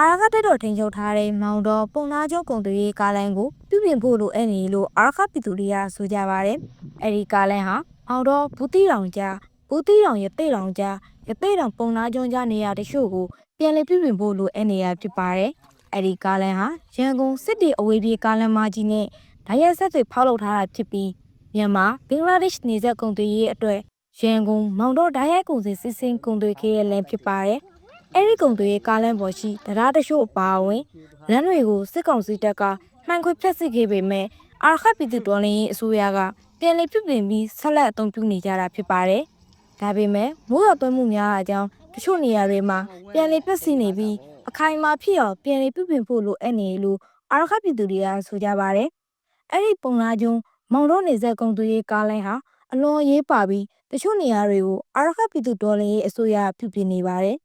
အာရခတက်တော်ထိန်ချုပ်ထားတဲ့မောင်တော်ပုံနာကျုံကုန်သွေးကားလမ်းကိုပြုပြင်ဖို့လိုအပ်နေလို့အာရခပြည်သူတွေကဆိုကြပါတယ်။အဲဒီကားလမ်းဟာမောင်တော်ဘူးတီတောင်ကြားဘူးတီတောင်ရတဲ့တောင်ကြားရတဲ့တောင်ပုံနာကျုံကြားနေရာတချို့ကိုပြန်လည်ပြုပြင်ဖို့လိုအပ်နေရဖြစ်ပါတယ်။အဲဒီကားလမ်းဟာရန်ကုန်စစ်တီအဝေးပြေးကားလမ်းမကြီးနဲ့ဒိုင်ရက်ဆက်တွေဖောက်လုပ်ထားတာဖြစ်ပြီးမြန်မာဘင်္ဂလားဒေ့ရှ်နေဆက်ကုန်သွေးရေးအတွက်ရန်ကုန်မောင်တော်ဒိုင်ရက်ကုန်စည်စစ်စင်ကုန်သွေးခဲ့တဲ့လမ်းဖြစ်ပါတယ်။ အဲ့ဒီကုံတွေကားလမ်းပေါ်ရှိတရားတချို့အပါအဝင်လမ်းတွေကိုစစ်ကောင်စီတပ်ကမှန်ခွေဖျက်ဆီးခဲ့ပေမဲ့အာခတ်ပြည်သူတော်လှန်ရေးအစိုးရကပြန်လည်ပြုပြင်ပြီးဆက်လက်အသုံးပြုနေကြတာဖြစ်ပါတယ်။ဒါပေမဲ့မိုးရွာသွန်းမှုများအကြောင်းတချို့နေရာတွေမှာပြန်လည်ဖျက်ဆီးနေပြီးအခိုင်အမာဖြစ်အောင်ပြန်လည်ပြုပြင်ဖို့လိုအပ်နေလို့အာခတ်ပြည်သူတွေကဆိုကြပါတယ်။အဲ့ဒီပုံနာကျုံမောင်တော်နေဆက်ကုံသွေးကားလိုင်းဟာအလွန်အရေးပါပြီးတချို့နေရာတွေကိုအာခတ်ပြည်သူတော်လှန်ရေးအစိုးရပြုပြင်နေပါတယ်